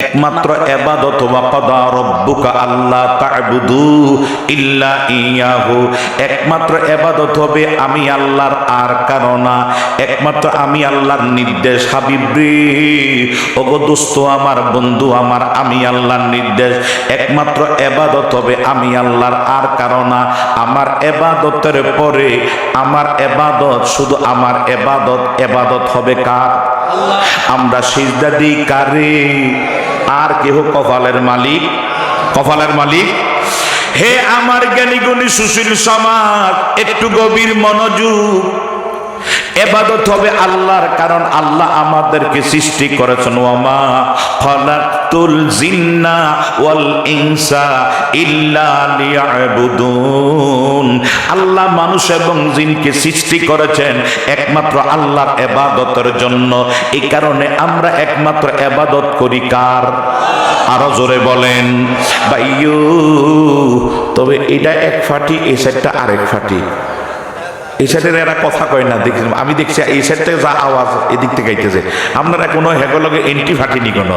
একমাত্র এবাদত ওয়া রব্বুকা আল্লাহ তা'বুদু ইল্লা ইয়াহু। একমাত্র এবাদত হবে আমি আল্লাহর আর কারণা একমাত্র আমি আল্লাহর নির্দেশ হাবিবরি ওগো দোস্ত আমার, বন্ধু আমার, আমি আল্লাহর নির্দেশ। একমাত্র এবাদত হবে আমি আল্লাহর আর কারণা আমার এবাদতের পরে আমার এবাদত শুধু আমার এবাদত এবাদত হবে কার? আমরা সিজদা দিই কারে? আর কেহ কপালের মালিক কপালের মালিক? হে আমার জ্ঞানী গুণী সুশীল সমাজ, একটু গভীর মনোযোগ এবাদত হবে আল্লাহর, কারণ আল্লাহ আমাদেরকে সৃষ্টি করেছেন। ওয়ামা খলাকতুল জিন্না ওয়াল ইনসা ইল্লা আল্লাহ মানুষ এবং জিনকে সৃষ্টি করেছেন একমাত্র আল্লাহর এবাদতের জন্য। এই কারণে আমরা একমাত্র এবাদত করি কার? আরও জোরে বলেন। বাইয়ু তবে এটা এক ফাটি এই সাইডটা আরেক ফাটি। এই সাইডের এরা কথা কয় না, দেখি, আমি দেখছি সাইড যা আওয়াজ এদিক থেকে আইতেছে। আপনারা কোনো হেগলগে এন্ট্রি ফাটিনি কোনো।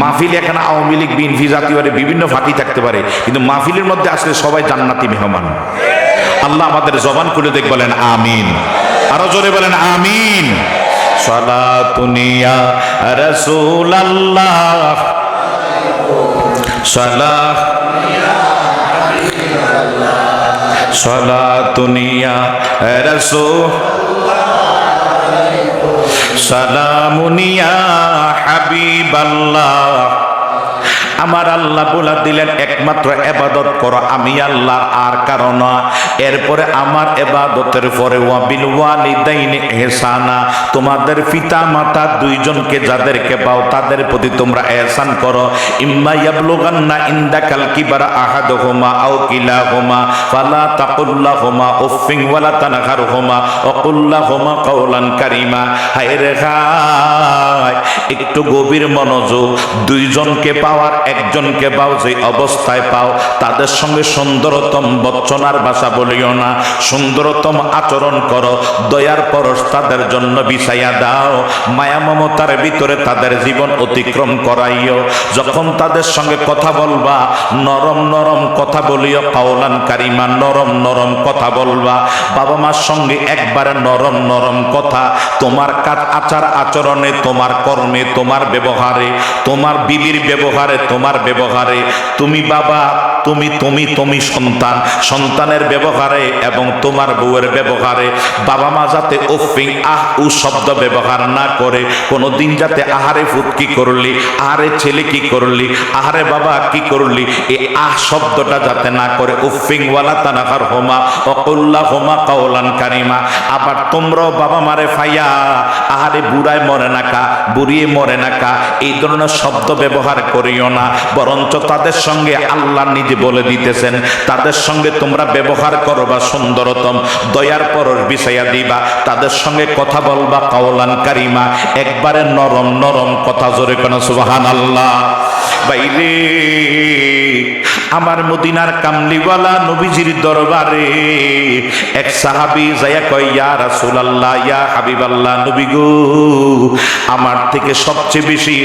মাহফিল এখানে আওয়ামী লীগ, বিএনপি জাতীয় বিভিন্ন ফাটি থাকতে পারে, কিন্তু মাহফিলের মধ্যে আসলে সবাই জান্নাতি মেহমান। আল্লাহ আমাদের জবান খুলে দেখ, বলেন আমিন। আরও জোরে বলেন আমিন। সালাতুনিয়া রাসূল আল্লাহ সালাহ। সলাতুনিয়া রসো সালামুনিয়া হাবিবাল্লাহ। আমার আল্লাহ বলা দিলেন, একমাত্র এবাদত করো, আমি আল্লাহ, আর কারণ এরপরে আমার এবাদতের পরে ওয়াবিল ওয়ালিদাইনি এহসানা, তোমাদের পিতা মাতা দুইজনকে যাদেরকে পাও, তাদের প্রতি তোমরা এহসান করো। ইম্মা ইয়াবলুগান্না ইনদাকাল কিবারা আহাদুহুমা আও কিলাহুমা, ফালা তাকুল্লাহুমা উফিন ওয়ালা তানহারহুমা, ওয়াকুল্লাহুমা কাওলান কারীমা। হায়রে খায় একটু গভীর মনোযোগ, দুইজনকে পাওয়ার একজনকে পাও যে অবস্থায় পাও, তাদের সঙ্গে সুন্দরতম বচ্চনার ভাষা বলিও না। সুন্দরতম আচরণ করো, দয়ার পরশ তাদের জন্য বিছাইয়া দাও। মায়া মমতার ভিতরে তাদের জীবন অতিক্রম করাইও। যখন তাদের সঙ্গে কথা বলবা, নরম নরম কথা বলিও, কাওলান কারিমা, নরম নরম কথা বলবা। বাবা মার সঙ্গে একবারে নরম নরম কথা, তোমার কাজ, আচার, আচরণে, তোমার কর্মে, তোমার ব্যবহারে, তোমার বিবির ব্যবহারে তোমার ব্যবহারে। তুমি বাবা তুমি তুমি তুমি সন্তান। সন্তানের ব্যবহারে এবং তোমার বউয়ের ব্যবহারে বাবা মা যাতে ওফিং, আহ, উ শব্দ ব্যবহার না করে কোনো দিন যাতে আহারে ফুট কি করলি, আহারে ছেলে কি করলি, আহারে বাবা কি করলি, এই আহ শব্দটা যাতে না করে। উফিং ওয়ালা তানাকার হোমা, অকল্লা হোমা কাওলান কারিমা। আবার তোমরাও বাবা মারে ফাইয়া, আহারে বুড়ায় মরে না কা, বুড়িয়ে মরে না কা, এই ধরনের শব্দ ব্যবহার করিও না। বরঞ্চ তাদের সঙ্গে আল্লাহ নিজে বলে দিতেছেন, তাদের সঙ্গে তোমরা ব্যবহার করো বা সুন্দরতম, দয়ার পরশ বিষয়া দিবা, তাদের সঙ্গে কথা বলবা কাওলান কারিমা, একবারে নরম নরম কথা জোরে কেন সুবাহান আল্লাহ বাইরে, আমার মদিনার কামলিওয়ালা নবীজির দরবারে এক সাহাবি যাইয়া কয়, ইয়া রাসূলুল্লাহ, ইয়া হাবিবাল্লাহ, নবী গো, আমার থেকে সবচেয়ে বেশি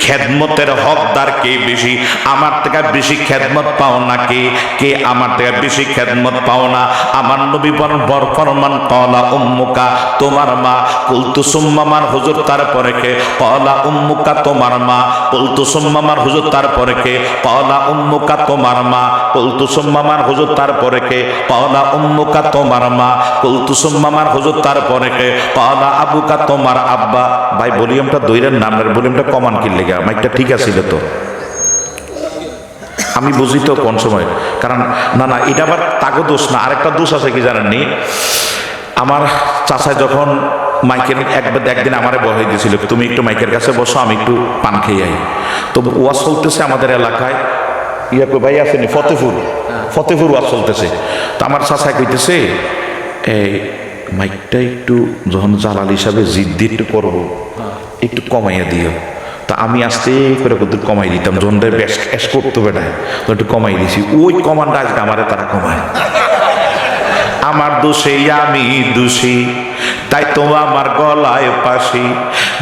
খেদমতের হকদার কে বেশি? আমার থেকে বেশি খেদমত পাও না কে? কে আমার থেকে বেশি খেদমত পাও না? আমার নবী বর ফরমান কলা উম্মুকা, তোমার মা। কুলতু সুম্মামার হুজুর তারপরে কে? কলা উম্মুকা, তোমার মা। কুলতু সুম্মামার হুজুর তারপরে কে? কলা উম্মুকা, তোমার মা। কুলতু সুম্মামার হুজুর তারপরে কে? কলা উম্মুকা, তোমার মা। কুলতু সুম্মামার হুজুর তারপরে কে? কলা আবুকা, তোমার আব্বা। ভাই, ভলিউমটা দইরের নামের ভলিউমটা কমান কিনলে গা মাইকটা ঠিক আছিল তো। আমি বুঝি তো কোন সময়। কারণ না না এটা আবার তাকে দোষ না। আরেকটা দোষ আছে কি জানেননি? আমার চাচায় যখন মাইকের একবার একদিন আমারে বহাই দিয়েছিল তুমি একটু মাইকের কাছে বসো আমি একটু পান খেয়ে আই। তো ওয়াজ চলতেছে আমাদের এলাকায়। ইয়া কই ভাই আসেনি ফতেপুর। ফতেপুর ওয়াজ চলতেছে। তো আমার চাচায় কইতেছে এই মাইকটা একটু যখন জালাল হিসাবে জিদ্দি একটু করব একটু কমাইয়া দিও। তা আমি আস্তে করে কত কমাই দিতাম দেয় বেশ ক্যাশ করতে হবে না তো একটু কমাই দিছি। ওই কমানটা আজকে আমারে তারা কমায়। আমার দোষে আমি দোষী, তাই তো আমার গলায় পাশি।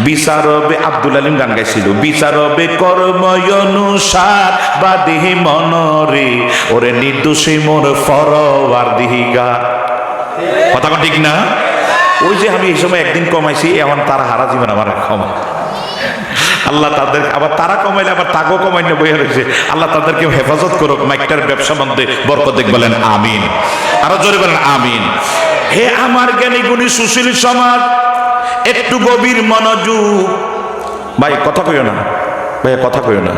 বিচারবে আব্দুল আলিম গান গাইছিল, বিচারবে কর্ময় অনুসার বা দেহি মনরে। ওরে নির্দোষী মোর ফরওয়ার দিহিগা। কথা ঠিক না? ওই যে আমি এই সময় একদিন কমাইছি, এখন তারা হারা জীবন আমার ক্ষমা। আল্লাহ তাদের আবার তারা কমাইলে আবার তাকেও কমাইলে বইয়া রয়েছে। আল্লাহ তাদেরকে হেফাজত করুক, মাইকটার ব্যবসা মধ্যে বরকতিক বলেন, আমিন। আরও জোরে বলেন, আমিন। হে আমার জ্ঞানী গুণী সুশীল সমাজ, একটু গভীর মনোযোগ ভাই, কথা কইও না। ভাই কথা কইও না।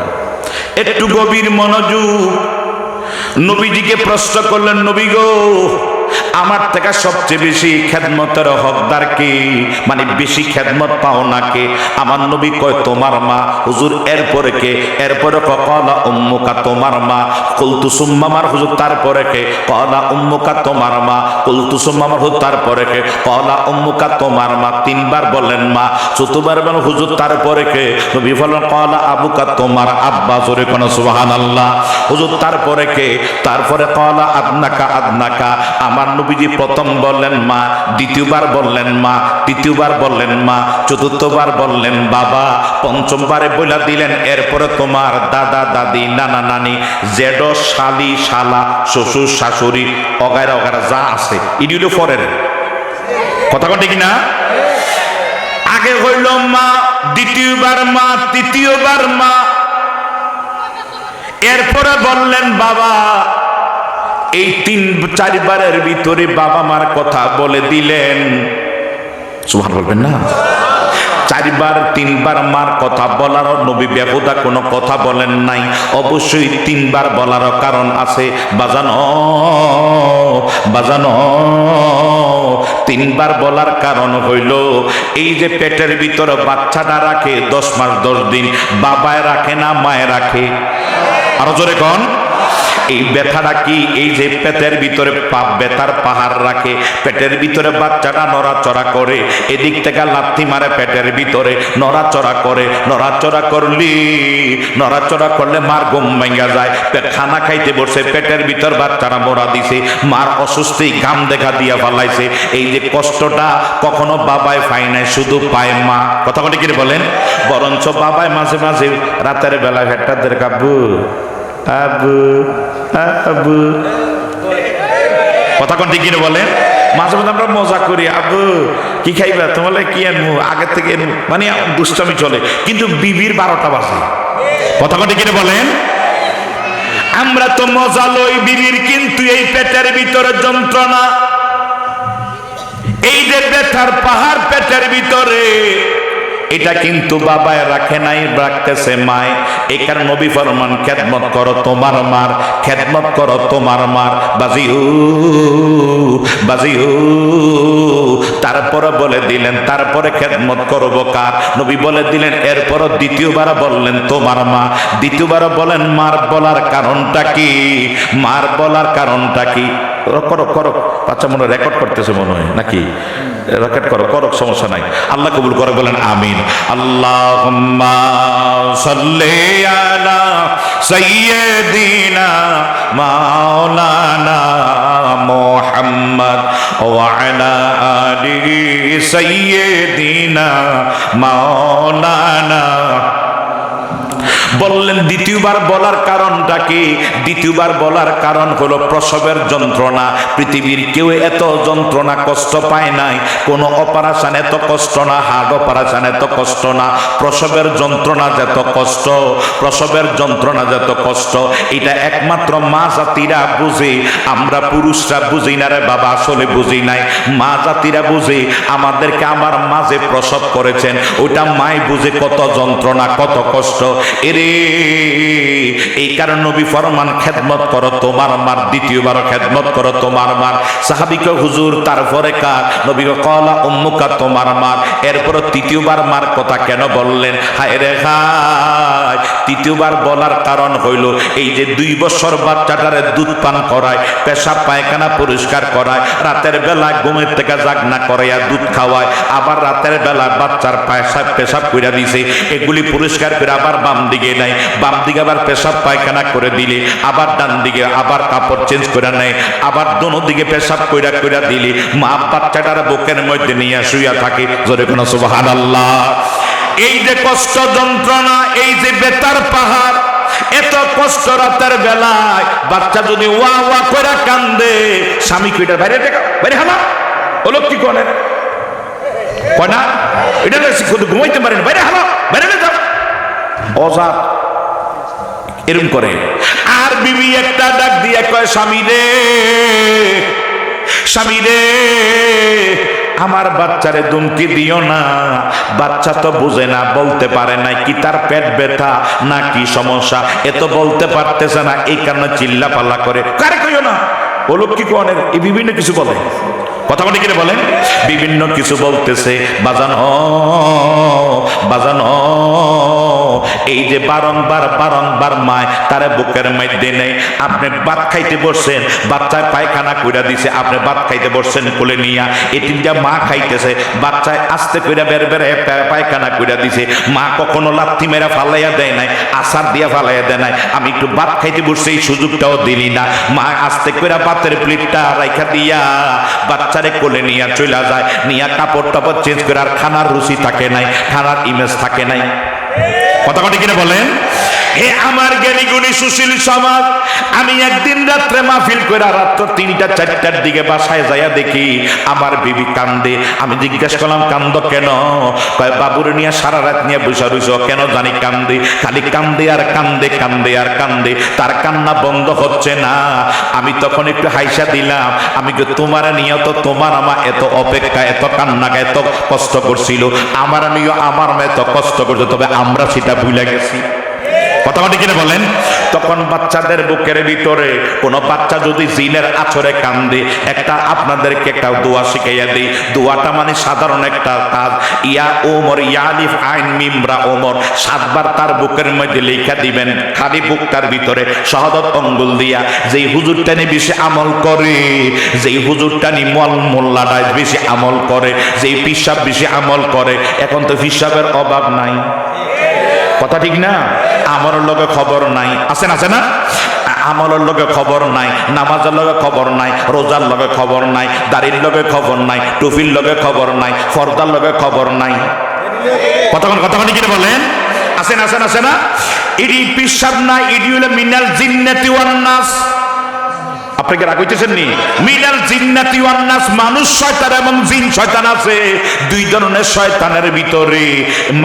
একটু গভীর মনোযোগ। নবীজিকে প্রশ্ন করলেন, নবী গো আমার থেকে সবচেয়ে বেশি খেদমতের হকদার কে? মানে বেশি খেদমত পাও না কে? আমার নবী কয়, তোমার মা। হুজুর, এরপরে কে? এরপরে কলা উম্মুকা, তোমার মা। কুলতু সুম্মামার হুজুর, তারপরে কে? কলা উম্মুকা, তোমার মা। কুলতু সুম্মামার হুজুর, তারপরে কে? কলা উম্মুকা, তোমার মা। তিনবার বলেন মা। চতুর্বার বলেন, হুজুর, তারপরে কে? নবী বলেন, কলা আবুকা, তোমার আব্বা। জোরে কোন, সুবহানাল্লাহ। হুজুর, তারপরে কে? তারপরে কলা আদনাকা আদনাকা। আমার নবীজি প্রথম বললেন মা, দ্বিতীয়বার বললেন মা, তৃতীয়বার বললেন মা, চতুর্থবার বললেন বাবা, পঞ্চমবারে বইলা দিলেন, এরপরে তোমার দাদা, দাদি, নানা, নানি, জেড, শালি, শালা, শ্বশুর, শাশুড়ি অগায়রা অগায়রা যা আছে ইডিউলো ফরের কথা কন ঠিক না? আগে হইল মা, দ্বিতীয়বার মা, তৃতীয়বার মা। এরপরে বললেন বাবা এই তিন চারবারের ভিতরে বাবা মার কথা বলে দিলেন। সুভান বলবেন না। চারবার, তিনবার মার কথা বলার নবী বেহুদা কোনো কথা বলেন নাই। অবশ্যই তিনবার বলার কারণ আছে। বাজানো বাজানো। তিনবার বলার কারণ হইল, এই যে পেটের ভিতরে বাচ্চাটা রাখে, দশ মাস দশ দিন, বাবায় রাখে না মায় রাখে? আরও জোরে কন। এই ব্যথাটা কি? এই যে পেটের ভিতরে পাপ ব্যথার পাহাড় রাখে, পেটের ভিতরে বাচ্চাটা নড়াচড়া করে, এদিক থেকে লাথি মারে পেটের ভিতরে, নড়াচড়া করে, নড়াচড়া করলি, নড়াচড়া করলে মার ঘুম ভেঙ্গা যায়। পে- খানা খাইতে বসে, পেটের ভিতর বাচ্চারা মোড়া দিছে, মার অসুস্থি ঘাম দেখা দিয়া ফালাইছে। এই যে কষ্টটা কখনো বাবায় পায় নাই, শুধু পায় মা। কথা বলে কি বলেন? বরঞ্চ বাবায় মাঝে মাঝে রাতের বেলা হেঁটা দের কাব্বু আবু আবু। কথা কোন ঠিক বলেন মাঝে মাঝে আমরা মজা করি, আবু, কি খাইবা? তোমার কি আনব আগের থেকে আনব মানে দুষ্টামি চলে। কিন্তু বিবির বারোটা বাজে। কথা কোন ঠিক বলেন আমরা তো মজা লই বিবির, কিন্তু এই পেটের ভিতরে যন্ত্রণা। এই যে ব্যথার পাহাড় পেটের ভিতরে এটা কিন্তু বাবায় রাখে নাই, রাখতেছে মায়। কারণে নবী ফরমান, খেদমত করো তোমার মার, খেদমত করো তোমার মার। বাজিউ বাজিউ, তারপরে বলে দিলেন, তারপরে খেদমত করব কার? নবী বলে দিলেন এরপর দ্বিতীয়বার বললেন তোমার মা। দ্বিতীয়বার বলেন, মার বলার কারণটা কি? মার বলার কারণটা কি? করো করো বাচ্চা মনে রেকর্ড করতেছে মনে হয়, নাকি? রেকর্ড করো করো সমস্যা নাই। আল্লাহ কবুল করে বলেন আমিন। আল্লাহ সাইয়্যিদিনা মাওলানা মুহাম্মদ ওয়া আলা সাইয়্যিদিনা মাওলানা বললেন, দ্বিতীয়বার বলার কারণটা কি? দ্বিতীয়বার বলার কারণ হলো প্রসবের যন্ত্রণা। পৃথিবীর কেউ এত যন্ত্রণা কষ্ট পায় নাই। কোনো অপারেশন এত কষ্ট না, হার্ট অপারেশন এত কষ্ট না। প্রসবের যন্ত্রণা যত কষ্ট, প্রসবের যন্ত্রণা যত কষ্ট। এটা একমাত্র মা জাতিরা বুঝে। আমরা পুরুষরা বুঝি না রে বাবা, আসলে বুঝি নাই। মা জাতিরা বুঝে, আমাদেরকে আমার মাঝে প্রসব করেছেন ওইটা মাই বুঝে কত যন্ত্রণা, কত কষ্ট। এরে এই কারণ নবী ফরমান খেদমত করো, তোমার মার দ্বিতীয়বার খেদমত করো, তোমার মার। সাহাবিকে হুজুর, তারপরে কার? নবী কলা উম্মুকা, তোমার মার। এরপর তৃতীয়বার মার কথা কেন বললেন? হায় রে হায়! তৃতীয়বার বলার কারণ হইল, এই যে দুই বছর বাচ্চাটারে দুধ পান করায়, পেশাব পায়খানা পরিষ্কার করায়, রাতের বেলা ঘুমের থেকে জাগ না করাইয়া দুধ খাওয়ায়, আবার রাতের বেলা বাচ্চার পেশাব পেশাব কইরা দিছে, এগুলি পরিষ্কার করে আবার বাম দিকে দিকে নাই। বাম দিকে আবার পেশাব পায়খানা করে দিলে, আবার ডান দিকে আবার কাপড় চেঞ্জ করে নেয় আবার দোনো দিকে পেশাব কইরা কইরা দিলে। মা বাচ্চাটার বুকের মধ্যে নিয়ে শুইয়া থাকে। জোরে কোনো সুবাহান আল্লাহ এই যে কষ্ট যন্ত্রণা, এই যে বেতার পাহাড়, এত কষ্ট রাতের বেলায় বাচ্চা যদি ওয়া ওয়া করে কান্দে, স্বামী কইটা বাইরে দেখা বাইরে হালা হলো কি কয় না? এটা না শুধু ঘুমাইতে পারেন। বাইরে হালা বাইরে যাও। অজাত। এরম করে। আর বিবি একটা ডাক দিয়ে কয়, স্বামী রে স্বামী রে, আমার বাচ্চারে দুমকি দিও না। বাচ্চা তো বুঝে না, বলতে পারে না কি তার পেট ব্যথা না কি সমস্যা। এ তো বলতে পারতেছে না, এই কারণে চিল্লা পাল্লা করে। কারে কইও না? বলো কি কোন এই বিভিন্ন কিছু বলে। কথা বলে কিনে বলেন? বিভিন্ন কিছু বলতেছে, বাজানো বাজানো। এই যে বারংবার বারংবার মায় তারে বুকের মধ্যে নেই। আপনি ভাত খাইতে বসছেন, বাচ্চায় পায়খানা কইরা দিছে, আপনি ভাত খাইতে বসছেন কোলে নিয়া। তিনটা মা খাইতেছে, বাচ্চায় আস্তে কইরা বের বের পায়খানা কইরা দিছে। মা কখনো লাথি মেরা ফালাইয়া দেয় নাই, আসার দিয়া ফালাইয়া দেয় নাই। আমি একটু ভাত খাইতে বসছি, এই সুযোগটাও দিলি না। মা আস্তে কইরা ভাতের প্লেটটা রাইখা দিয়া বাচ্চারে কোলে নিয়া চইলা যায়। নিয়া কাপড় টাপড় চেঞ্জ করে আর খানার রুচি থাকে নাই, খানার ইমেজ থাকে নাই। কথা কথা কিনা বলেন? হে আমার জ্ঞানী গুণী সুশীল সমাজ, আমি একদিন রাত্রে মাহফিল করে রাত্র তিনটা, চারটার দিকে বাসায় যাইয়া দেখি আমার বিবি কান্দে। আমি জিজ্ঞেস করলাম, কান্দ কেন? কয়, বাবুর নিয়ে সারা রাত নিয়ে বসে রইছ, কেন জানি কান্দে? খালি কান্দে আর কান্দে কান্দে আর কান্দে। তার কান্না বন্ধ হচ্ছে না। আমি তখন একটু হাইসা দিলাম, আমি তোমার নিয়ে তো তোমার আমার এত অপেক্ষা, এত কান্নাকে এত কষ্ট করছিল। আমার নিয়ে আমার মা এত কষ্ট করছে, তবে আমরা সেটা ভুলে গেছি। কথা কথা কিনে বলেন? তখন বাচ্চাদের বুকের ভিতরে কোনো বাচ্চা যদি জিনের আছরে কান্দে, একটা আপনাদেরকে একটা দোয়া শিখাইয়া দিই। দোয়াটা মানে সাধারণ একটা কাজ। ইয়া ওমর ইয়ালিফ আইন, মিমরা, ওমর, সাতবার তার বুকের মধ্যে লেখা দিবেন, খালি বুকটার ভিতরে সহদত অঙ্গুল দিয়া, যেই হুজুরটা নিয়ে বেশি আমল করে, যেই হুজুরটা নি মল মোল্লাটায় বেশি আমল করে, যেই পিসাব বেশি আমল করে, এখন তো হিসাবের অভাব নাই। কথা ঠিক না? আমার লগে খবর নাই। আছে আছে না? আমলের লগে খবর নাই, নামাজের লগে খবর নাই, রোজার লগে খবর নাই, দাড়ির লগে খবর নাই, টুপির লগে খবর নাই, ফর্দার লগে খবর নাই। কতক্ষণ কতক্ষণ কিনে বলেন? আছে আছেন আছে না? ইডি পিসাব না, ইডি হলো মিনাল জিন্নাতি ওয়ান নাস। আপনাকে রাগ হইতেছেন নি জিন্নাতি ওয়ান মানুষ শয়তান এবং জিন শয়তান আছে। দুই ধরনের শয়তানের ভিতরে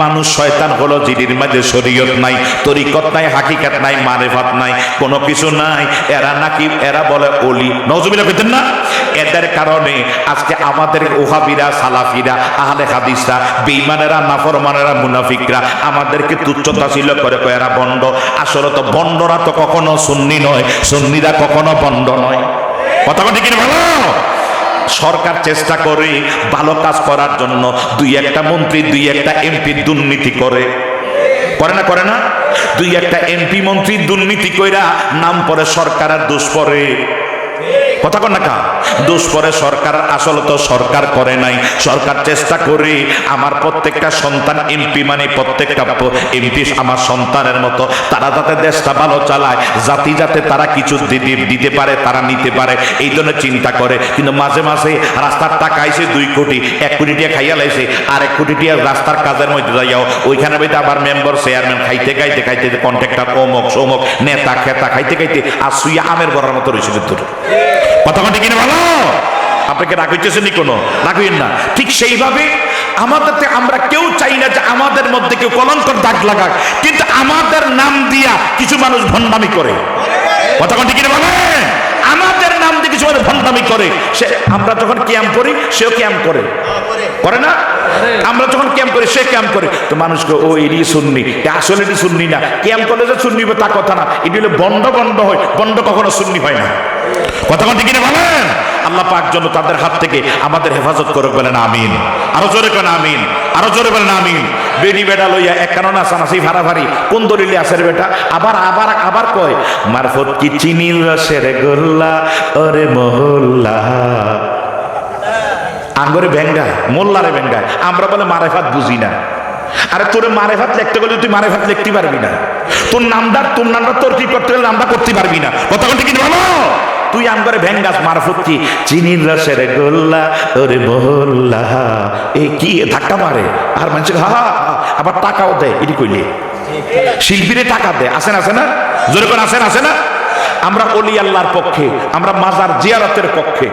মানুষ শয়তান হলো জিনির মাঝে শরীয়ত নাই, তরিকত নাই, হাকিকাত নাই, মারেফাত নাই, কোনো কিছু নাই। এরা নাকি, এরা বলে অলি নজমিলা পেতেন না? এদের কারণে আজকে আমাদের ওহাবিরা, সালাফিরা, আহলে হাদিসরা বেইমানেরা নাফরমানেরা, মুনাফিকরা, আমাদেরকে তুচ্ছতা ছিল, করে এরা বন্ড। আসলে তো বন্ডরা তো কখনো সুন্নি নয়, সুন্নিরা কখনো বন্ড নয়। কথা ভালো? সরকার চেষ্টা করে ভালো কাজ করার জন্য দুই একটা মন্ত্রী, দুই একটা এমপি দুর্নীতি করে। করে না করে না? দুই একটা এমপি মন্ত্রী দুর্নীতি কইরা নাম পরে সরকার আর দোষ পরে কথা কন না কা? দোষ পরে সরকার, আসলে তো সরকার করে নাই। সরকার চেষ্টা করে আমার প্রত্যেকটা সন্তান এমপি মানে প্রত্যেকটা এমপি আমার সন্তানের মতো। তারা যাতে দেশটা ভালো চালায়, জাতি যাতে তারা কিছু দিতে দিতে পারে, তারা নিতে পারে, এই জন্য চিন্তা করে। কিন্তু মাঝে মাঝে রাস্তার টাকা আইছে দুই কোটি, এক কোটি টিয়া খাইয়া লাইছে, আর এক কোটি টিয়া রাস্তার কাজের মধ্যে যাইয়াও ওইখানে বইতে আবার মেম্বার চেয়ারম্যান খাইতে খাইতে খাইতে কন্ট্রাক্টর অমক, সমক, নেতা, খেতা খাইতে খাইতে আর সুইয়া আমের বড়ার মতো রয়েছে ভিতরে। কথা কিনে ভালো? আপনাকে রাগ হইতেছে নি কোনো? রাগ না। ঠিক সেইভাবে আমাদের তে- আমরা কেউ চাই না যে আমাদের মধ্যে কেউ কলঙ্কর দাগ লাগাক। কিন্তু আমাদের নাম দিয়া কিছু মানুষ ভণ্ডামি করে। কথা কিনে ভালো? আমাদের নাম দিয়ে কিছু মানুষ ভণ্ডামি করে। সে আমরা যখন ক্যাম্প করি, সেও ক্যাম্প করে। করে না? আমরা যখন ক্যাম্প করি, সে ক্যাম্প করে। তো মানুষকে ও এটি শুননি আসলে এটি শুননি না। ক্যাম্প করলে যে শুননি তা কথা না। এটি হলে বন্ড বন্ড হয়। বন্ড কখনো শুননি হয় না। কথা কথা কিনে বলেন। আল্লাহ পাক জন্য তাদের হাত থেকে আমাদের হেফাজত করে বলেন, আমিন। আরও জোরে কেন, আমিন। আরও জোরে বলেন, আমিন। বেডি বেটা লইয়া এক কারণ আসান আসি ভাড়া ভারি কোন দলিলে আসের বেটা? আবার আবার আবার কয়, মারফত কি চিনির রসের গোল্লা? ওরে মহল্লা? আঙ্গরে ভেঙ্গায় মোল্লারে ভেঙ্গায়। আমরা বলে মারেফাত বুঝি না। আরে তোরে মারে ভাত লিখতে গেলে তুই মারে ভাত লিখতে পারবি না। তোর নামদার তোর নামটা তোর কি করতে গেলে নামটা করতে পারবি না। কথা বলতে কি ভালো তুই আম করে ভেঙ্গাস মারফত কি? চিনির রসের গোল্লা ওরে মোল্লা। এ কি ধাক্কা মারে? আর মানুষের হা হা, আবার টাকাও দেয় এটি কইলে। শিল্পীরে টাকা দেয় আসেন আসে না? জোরে আসেন আসে না? আমরা অলি আল্লাহর পক্ষে আমরা মাজার জিয়ারতের পক্ষে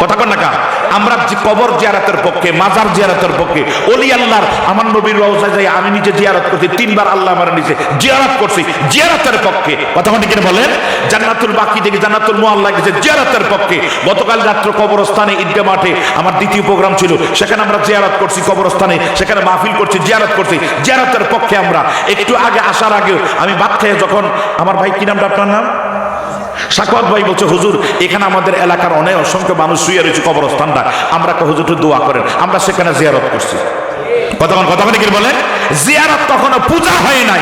কথা কন না আমরা যে কবর জিয়ারতের পক্ষে, মাজার জিয়ারতের পক্ষে, অলি আল্লাহর, আমার নবীর রওজায় যাই, আমি নিজে জিয়ারত করছি, তিনবার আল্লাহ আমার নিজে জিয়ারত করছি, জিয়ারতের পক্ষে। কথা কন বলেন? জান্নাতুল বাকি থেকে জান্নাতুল মুআল্লা গেছে, জিয়ারতের পক্ষে। গতকাল রাত্র কবরস্থানে ঈদগাহ মাঠে আমার দ্বিতীয় প্রোগ্রাম ছিল, সেখানে আমরা জিয়ারত করছি কবরস্থানে, সেখানে মাহফিল করছি, জিয়ারত করছি। জিয়ারতের পক্ষে আমরা, একটু আগে আসার আগে আমি ভাত খেয়ে যখন, আমার ভাই কি নামটা আপনার নাম? সাকওয়াত ভাই বলছে, হুজুর, এখানে আমাদের এলাকার অনেক অসংখ্য মানুষ শুয়ে রয়েছে কবরস্থানটা। আমরা হুজুর দোয়া করেন। আমরা সেখানে জিয়ারত করছি। কতক্ষণ কতক্ষণ কি বলে জিয়ারত কখনো পূজা হয় নাই।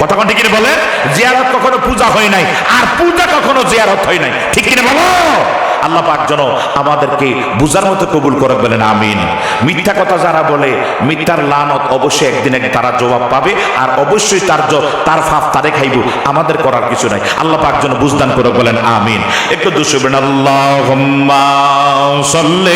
কতক্ষণ ঠিক বলে জিয়ারত কখনো পূজা হয় নাই। আর পূজা কখনো জিয়ারত হয় নাই। ঠিক কিনা বলো? আল্লাহ পাক যেন আমাদেরকে বুঝার মতো কবুল করে বলেন, আমিন। মিথ্যা কথা যারা বলে, মিথ্যার লানত অবশ্যই একদিন এক তারা জবাব পাবে, আর অবশ্যই তার তার ফাফ তারে খাইব। আমাদের করার কিছু নাই। আল্লাহ পাক যেন বুঝদান করে বলেন, আমিন। একটু দুশুবেন আল্লাহ মাওলানা